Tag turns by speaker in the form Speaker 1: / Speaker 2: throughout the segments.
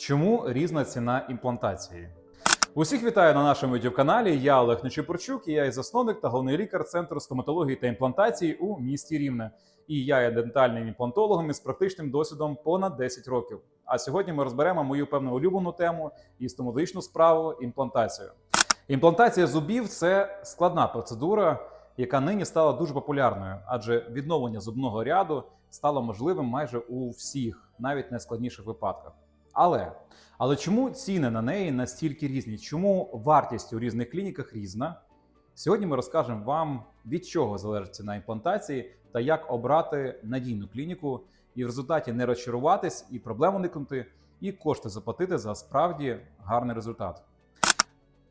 Speaker 1: Чому різна ціна імплантації? Усіх вітаю на нашому youtube каналі. Я Олег Нечипорчук, і я є засновник та головний лікар Центру стоматології та імплантації у місті Рівне. І я є дентальним імплантологом із практичним досвідом понад 10 років. А сьогодні ми розберемо мою певну улюблену тему і стоматологічну справу імплантацію. Імплантація зубів це складна процедура, яка нині стала дуже популярною, адже відновлення зубного ряду стало можливим майже у всіх, навіть найскладніших випадках. Але але чому ціни на неї настільки різні? Чому вартість у різних клініках різна? Сьогодні ми розкажемо вам, від чого залежить ціна імплантації та як обрати надійну клініку і в результаті не розчаруватись, і проблем уникнути, і кошти заплатити за справді гарний результат.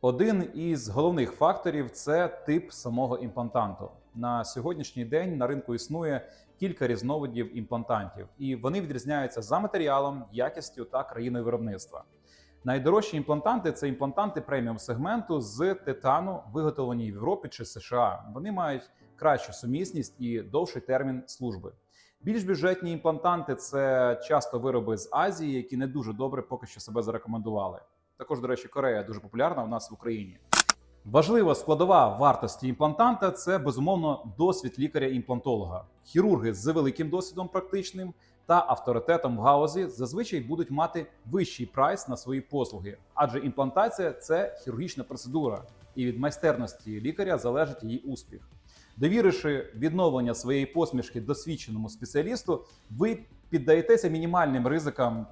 Speaker 1: Один із головних факторів це тип самого імплантанту. На сьогоднішній день на ринку існує кілька різновидів імплантантів, і вони відрізняються за матеріалом, якістю та країною виробництва. Найдорожчі імплантанти це імплантанти преміум сегменту з титану, виготовлені в Європі чи США. Вони мають кращу сумісність і довший термін служби. Більш бюджетні імплантанти це часто вироби з Азії, які не дуже добре поки що себе зарекомендували. Також, до речі, Корея дуже популярна у нас в Україні. Важлива складова вартості імплантанта це безумовно досвід лікаря-імплантолога. Хірурги з великим досвідом практичним та авторитетом в гаузі зазвичай будуть мати вищий прайс на свої послуги, адже імплантація це хірургічна процедура, і від майстерності лікаря залежить її успіх. Довіривши відновлення своєї посмішки досвідченому спеціалісту, ви піддаєтеся мінімальним ризикам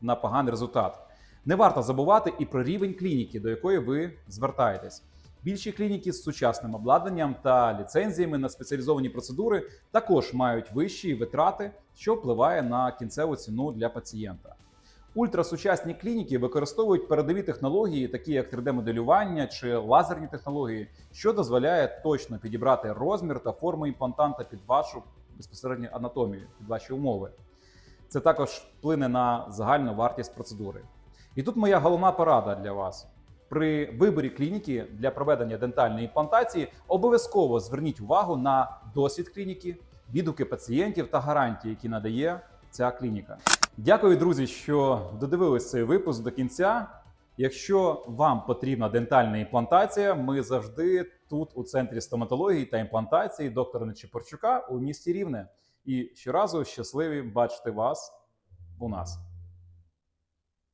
Speaker 1: на поганий результат. Не варто забувати і про рівень клініки, до якої ви звертаєтесь. Більші клініки з сучасним обладнанням та ліцензіями на спеціалізовані процедури також мають вищі витрати, що впливає на кінцеву ціну для пацієнта. Ультрасучасні клініки використовують передові технології, такі як 3D-моделювання чи лазерні технології, що дозволяє точно підібрати розмір та форму імплантанта під вашу безпосередньо анатомію, під ваші умови. Це також вплине на загальну вартість процедури. І тут моя головна порада для вас. При виборі клініки для проведення дентальної імплантації обов'язково зверніть увагу на досвід клініки, відгуки пацієнтів та гарантії, які надає ця клініка. Дякую, друзі, що додивились цей випуск до кінця. Якщо вам потрібна дентальна імплантація, ми завжди тут, у центрі стоматології та імплантації доктора Нечипорчука у місті Рівне. І щоразу щасливі бачити вас у нас.